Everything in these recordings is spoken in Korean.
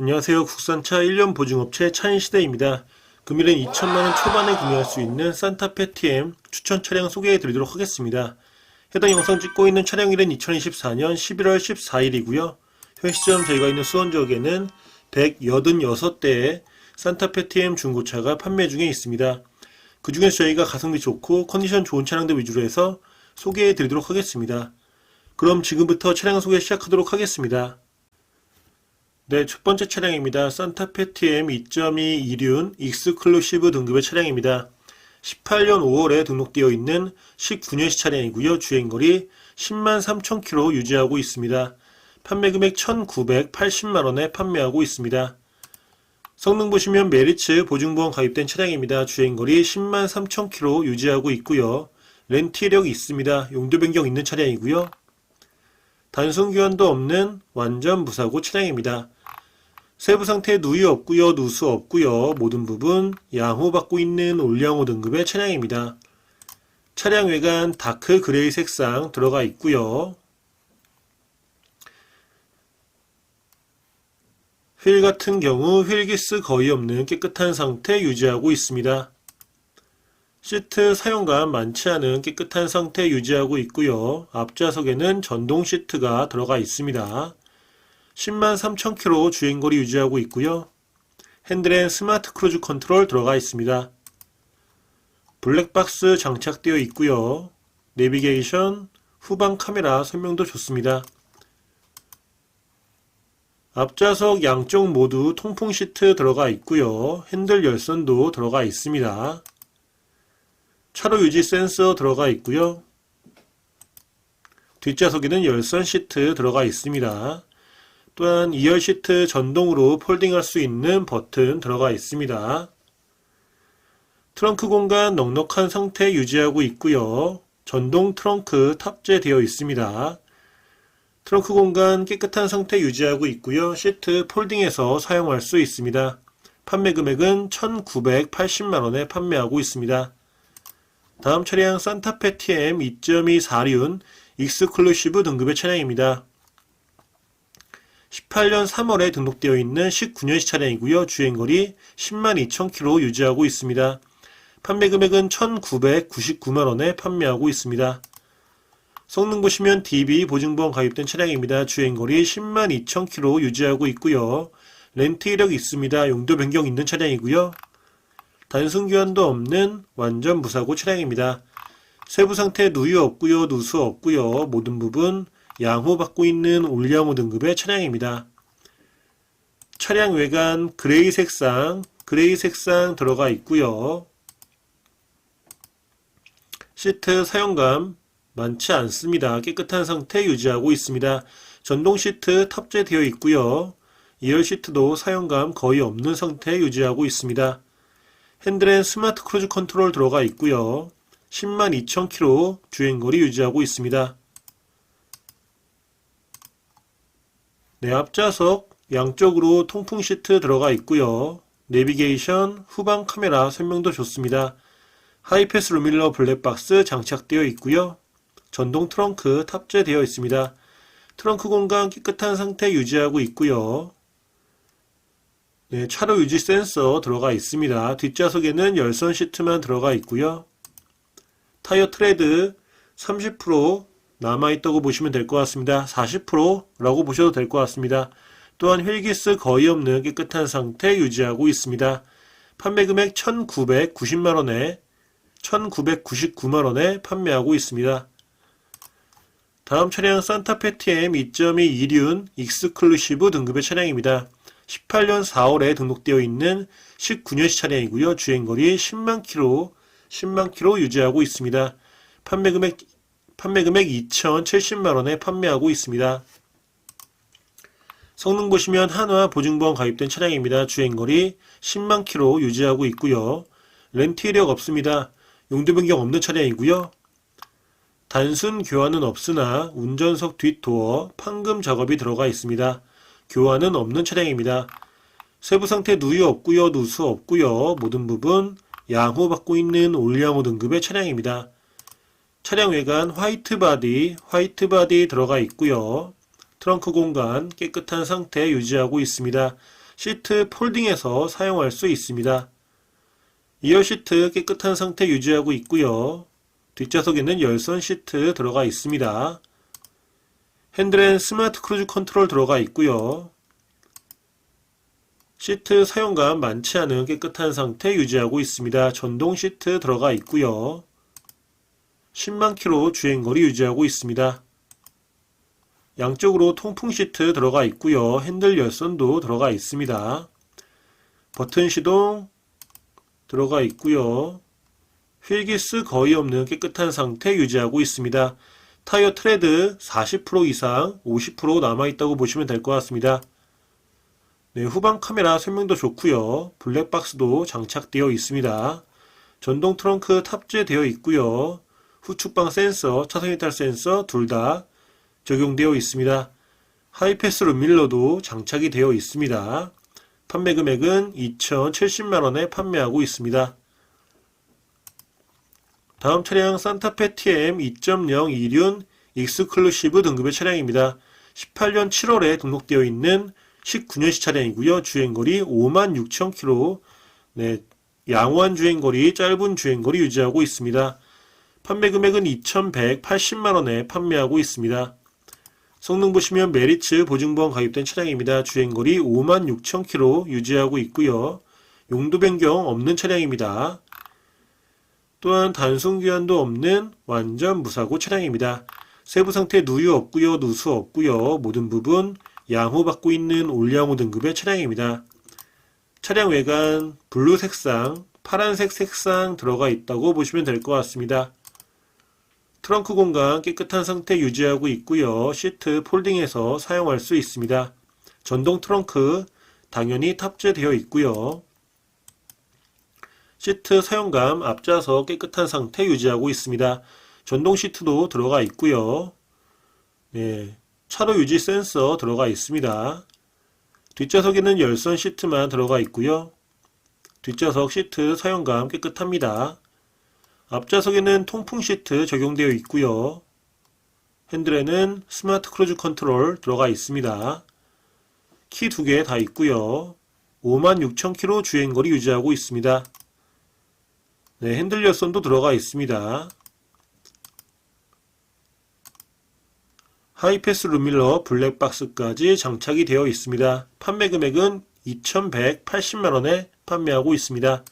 안녕하세요. 국산차 1년 보증업체 차인시대입니다. 금일은 2천만원 초반에 구매할 수 있는 산타페 TM 추천 차량 소개해 드리도록 하겠습니다. 해당 영상 찍고 있는 차량일은 2024년 11월 14일이고요. 현 시점 저희가 있는 수원 지역에는 186대의 산타페 TM 중고차가 판매 중에 있습니다. 그 중에서 저희가 가성비 좋고 컨디션 좋은 차량들 위주로 해서 소개해 드리도록 하겠습니다. 그럼 지금부터 차량 소개 시작하도록 하겠습니다. 네, 첫 번째 차량입니다. 산타페 TM 2.2 이륜 익스클루시브 등급의 차량입니다. 18년 5월에 등록되어 있는 19년식 차량이고요. 주행거리 10만 3천 킬로 유지하고 있습니다. 판매 금액 1,980만 원에 판매하고 있습니다. 성능 보시면 메리츠 보증보험 가입된 차량입니다. 주행거리 10만 3천 킬로 유지하고 있고요. 이력이 있습니다. 용도 변경 있는 차량이고요. 단순 교환도 없는 완전 무사고 차량입니다. 세부 상태 누유 없고요, 누수 없고요. 모든 부분 양호받고 있는 올량호 등급의 차량입니다. 차량 외관 다크 그레이 색상 들어가 있고요. 휠 같은 경우 휠기스 거의 없는 깨끗한 상태 유지하고 있습니다. 시트 사용감 많지 않은 깨끗한 상태 유지하고 있고요. 앞좌석에는 전동 시트가 들어가 있습니다. 10만 3천 킬로 주행거리 유지하고 있고요. 핸들엔 스마트 크루즈 컨트롤 들어가 있습니다. 블랙박스 장착되어 있고요. 내비게이션, 후방 카메라 설명도 좋습니다. 앞좌석 양쪽 모두 통풍 시트 들어가 있고요. 핸들 열선도 들어가 있습니다. 차로 유지 센서 들어가 있고요. 뒷좌석에는 열선 시트 들어가 있습니다. 또한 2열 시트 전동으로 폴딩할 수 있는 버튼 들어가 있습니다. 트렁크 공간 넉넉한 상태 유지하고 있고요. 전동 트렁크 탑재되어 있습니다. 트렁크 공간 깨끗한 상태 유지하고 있고요. 시트 폴딩해서 사용할 수 있습니다. 판매 금액은 1,980만원에 판매하고 있습니다. 다음 차량 산타페 TM 2.2 4륜 익스클루시브 등급의 차량입니다. 18년 3월에 등록되어 있는 19년식 차량이고요. 주행거리 10만 2천 킬로 유지하고 있습니다. 판매 금액은 1,999만 원에 판매하고 있습니다. 성능 보시면 DB 보증보험 가입된 차량입니다. 주행거리 10만 2천 킬로 유지하고 있고요. 렌트 이력 있습니다. 용도 변경 있는 차량이고요. 단순 교환도 없는 완전 무사고 차량입니다. 세부 상태 누유 없고요. 누수 없고요. 모든 부분 양호받고 있는 올량호 등급의 차량입니다. 차량 외관 그레이 색상, 그레이 색상 들어가 있고요. 시트 사용감 많지 않습니다. 깨끗한 상태 유지하고 있습니다. 전동 시트 탑재되어 있고요. 2열 시트도 사용감 거의 없는 상태 유지하고 있습니다. 핸들엔 스마트 크루즈 컨트롤 들어가 있고요. 10만 2천 킬로 주행거리 유지하고 있습니다. 네, 앞좌석 양쪽으로 통풍 시트 들어가 있고요. 내비게이션, 후방 카메라 설명도 좋습니다. 하이패스 루밀러 블랙박스 장착되어 있고요. 전동 트렁크 탑재되어 있습니다. 트렁크 공간 깨끗한 상태 유지하고 있고요. 네, 차로 유지 센서 들어가 있습니다. 뒷좌석에는 열선 시트만 들어가 있고요. 타이어 트레드 30% 남아있다고 보시면 될 것 같습니다. 40%라고 보셔도 될 것 같습니다. 또한 휠기스 거의 없는 깨끗한 상태 유지하고 있습니다. 판매 금액 1,990만원에 1,999만원에 판매하고 있습니다. 다음 차량 산타페 TM 2.2 2륜 익스클루시브 등급의 차량입니다. 18년 4월에 등록되어 있는 19년식 차량이고요. 주행거리 10만 킬로, 10만 킬로 유지하고 있습니다. 판매 금액 판매 금액 2,070만 원에 판매하고 있습니다. 성능 보시면 한화 보증보험 가입된 차량입니다. 주행거리 10만 킬로 유지하고 있고요. 렌트 이력 없습니다. 용도 변경 없는 차량이고요. 단순 교환은 없으나 운전석 뒷도어 판금 작업이 들어가 있습니다. 교환은 없는 차량입니다. 세부 상태 누유 없고요. 누수 없고요. 모든 부분 양호 받고 있는 올양호 등급의 차량입니다. 차량 외관 화이트 바디, 화이트 바디 들어가 있고요. 트렁크 공간 깨끗한 상태 유지하고 있습니다. 시트 폴딩해서 사용할 수 있습니다. 2열 시트 깨끗한 상태 유지하고 있고요. 뒷좌석에는 열선 시트 들어가 있습니다. 핸들엔 스마트 크루즈 컨트롤 들어가 있고요. 시트 사용감 많지 않은 깨끗한 상태 유지하고 있습니다. 전동 시트 들어가 있고요. 10만 킬로 주행거리 유지하고 있습니다. 양쪽으로 통풍 시트 들어가 있고요. 핸들 열선도 들어가 있습니다. 버튼 시동 들어가 있고요. 휠기스 거의 없는 깨끗한 상태 유지하고 있습니다. 타이어 트레드 40% 이상 50% 남아있다고 보시면 될 것 같습니다. 네, 후방 카메라 설명도 좋고요. 블랙박스도 장착되어 있습니다. 전동 트렁크 탑재되어 있고요. 후측방 센서, 차선 이탈 센서 둘 다 적용되어 있습니다. 하이패스 룸 밀러도 장착이 되어 있습니다. 판매 금액은 2,070만원에 판매하고 있습니다. 다음 차량 산타페 TM 2.0 이륜 익스클루시브 등급의 차량입니다. 18년 7월에 등록되어 있는 19년식 차량이고요. 주행거리 56,000km, 네, 양호한 주행거리, 짧은 주행거리 유지하고 있습니다. 판매 금액은 2,180만원에 판매하고 있습니다. 성능 보시면 메리츠 보증보험 가입된 차량입니다. 주행거리 56,000km 유지하고 있고요. 용도 변경 없는 차량입니다. 또한 단순 교환도 없는 완전 무사고 차량입니다. 세부 상태 누유 없고요, 누수 없고요. 모든 부분 양호받고 있는 올양호 등급의 차량입니다. 차량 외관 블루 색상, 파란색 색상 들어가 있다고 보시면 될 것 같습니다. 트렁크 공간 깨끗한 상태 유지하고 있고요. 시트 폴딩해서 사용할 수 있습니다. 전동 트렁크 당연히 탑재되어 있고요. 시트 사용감 앞좌석 깨끗한 상태 유지하고 있습니다. 전동 시트도 들어가 있고요. 네, 차로 유지 센서 들어가 있습니다. 뒷좌석에는 열선 시트만 들어가 있고요. 뒷좌석 시트 사용감 깨끗합니다. 앞좌석에는 통풍 시트 적용되어 있고요. 핸들에는 스마트 크루즈 컨트롤 들어가 있습니다. 키 두 개 다 있고요. 56,000km 주행거리 유지하고 있습니다. 네, 핸들 열선도 들어가 있습니다. 하이패스 룸밀러 블랙박스까지 장착이 되어 있습니다. 판매 금액은 2,180만원에 판매하고 있습니다.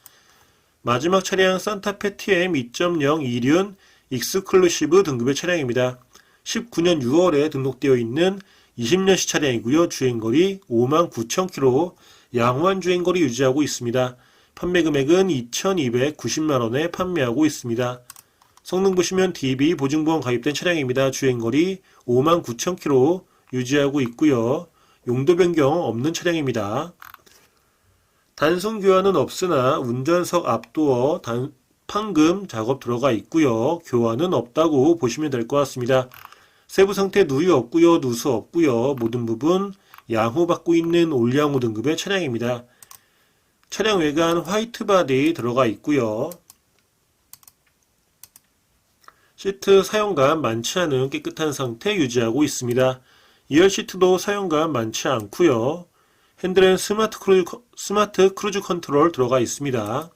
마지막 차량 산타페 TM 2.0 이륜 익스클루시브 등급의 차량입니다. 19년 6월에 등록되어 있는 20년식 차량이고요. 주행거리 59,000km, 양호한 주행거리 유지하고 있습니다. 판매 금액은 2,290만원에 판매하고 있습니다. 성능 보시면 DB 보증보험 가입된 차량입니다. 주행거리 59,000km 유지하고 있고요. 용도 변경 없는 차량입니다. 단순 교환은 없으나 운전석 앞도어 단, 판금 작업 들어가 있고요. 교환은 없다고 보시면 될 것 같습니다. 세부 상태 누유 없고요. 누수 없고요. 모든 부분 양호 받고 있는 올양호 등급의 차량입니다. 차량 외관 화이트 바디 들어가 있고요. 시트 사용감 많지 않은 깨끗한 상태 유지하고 있습니다. 2열 시트도 사용감 많지 않고요. 핸들엔 스마트 크루즈, 스마트 크루즈 컨트롤 들어가 있습니다.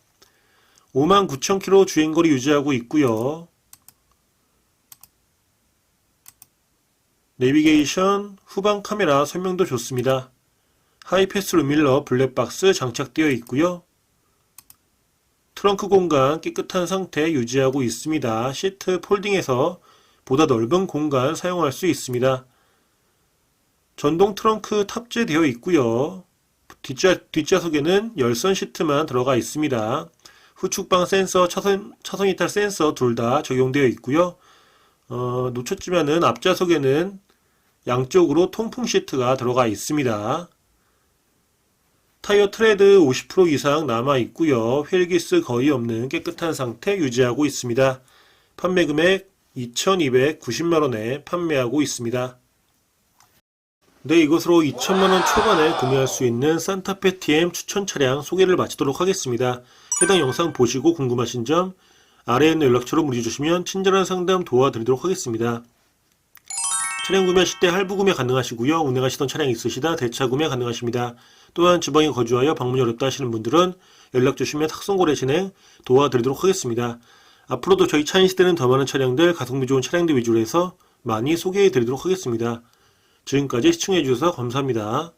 59,000km 주행거리 유지하고 있고요. 내비게이션, 후방 카메라 설명도 좋습니다. 하이패스 룸밀러 블랙박스 장착되어 있고요. 트렁크 공간 깨끗한 상태 유지하고 있습니다. 시트 폴딩해서 보다 넓은 공간 사용할 수 있습니다. 전동 트렁크 탑재되어 있고요. 뒷좌, 뒷좌석에는 열선 시트만 들어가 있습니다. 후측방 센서, 차선, 차선 이탈 센서 둘 다 적용되어 있고요. 어, 놓쳤지만은 앞좌석에는 양쪽으로 통풍 시트가 들어가 있습니다. 타이어 트레드 50% 이상 남아 있고요. 휠기스 거의 없는 깨끗한 상태 유지하고 있습니다. 판매 금액 2,290만 원에 판매하고 있습니다. 네, 이것으로 2천만원 초반에 구매할 수 있는 산타페 TM 추천 차량 소개를 마치도록 하겠습니다. 해당 영상 보시고 궁금하신 점 아래에 있는 연락처로 문의 주시면 친절한 상담 도와드리도록 하겠습니다. 차량 구매하실 때 할부 구매 가능하시고요. 운행하시던 차량 있으시다 대차 구매 가능하십니다. 또한 지방에 거주하여 방문이 어렵다 하시는 분들은 연락 주시면 탁송거래 진행 도와드리도록 하겠습니다. 앞으로도 저희 차인 시대는 더 많은 차량들, 가성비 좋은 차량들 위주로 해서 많이 소개해 드리도록 하겠습니다. 지금까지 시청해 주셔서 감사합니다.